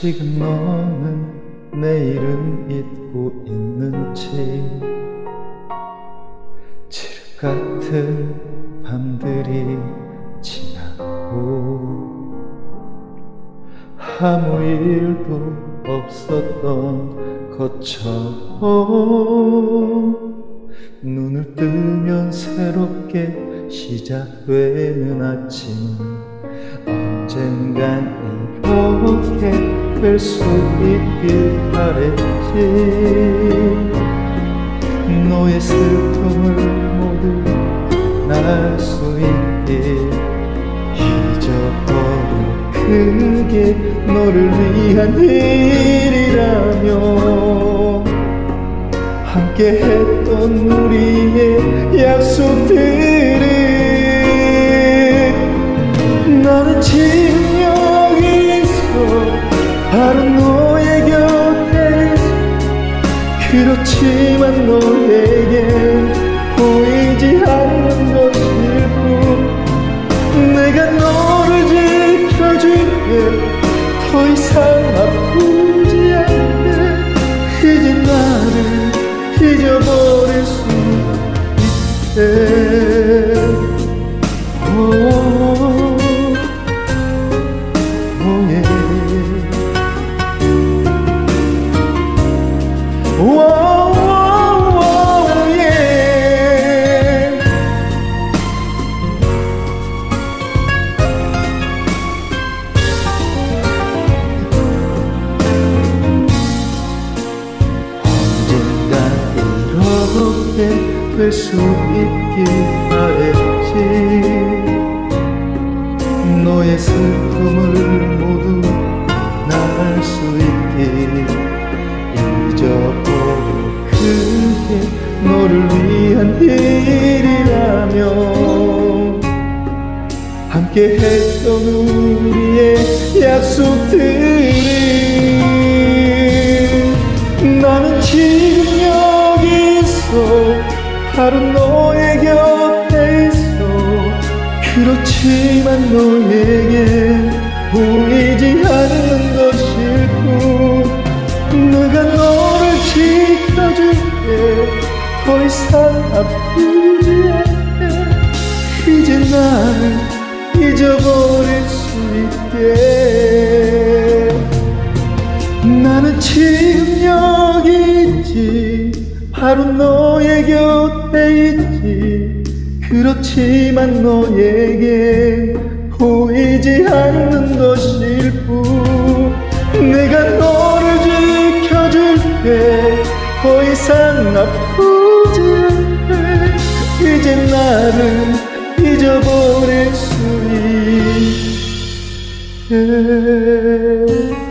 지금 너는 내일은 잊고 있는지. 칠흑 같은 밤들이 지나고 아무 일도 없었던 것처럼 눈을 뜨면 새롭게 시작되는 아침. 언젠간 이렇게 될수 있길 바랬지. 너의 슬픔을 모두 날 수 있게 잊어버려 그게 너를 위한 일이라며. 함께 했던 우리의 약속들 그렇지만 너에겐 보이지 않는 것일 뿐. 내가 너를 지켜줄게. 더 이상 아프지 않게. 이제 나를 잊어버릴 수 있게. 오, 오, 예. 이렇게 될수 있길 바랬지. 너의 슬픔을 모두 나을 수 있길 잊어버려. 그게 너를 위한 일이라며. 함께 했던 우리의 약속들을 나는 여기서 바로 너의 곁에 있어. 그렇지만 너에게 보이지 않는 뿐 내가 너를 지켜줄게. 더 이상 아프지 않게. 이제 나를 잊어버릴 수 있게. 나는 지금 여기 있지 바로 너의 곁에 있지? 그렇지만 너에게 보이지 않는 것일 뿐. 내가 너를 지켜줄게. 더 이상 아프지 않게 이제 나를 잊어버릴 수 있게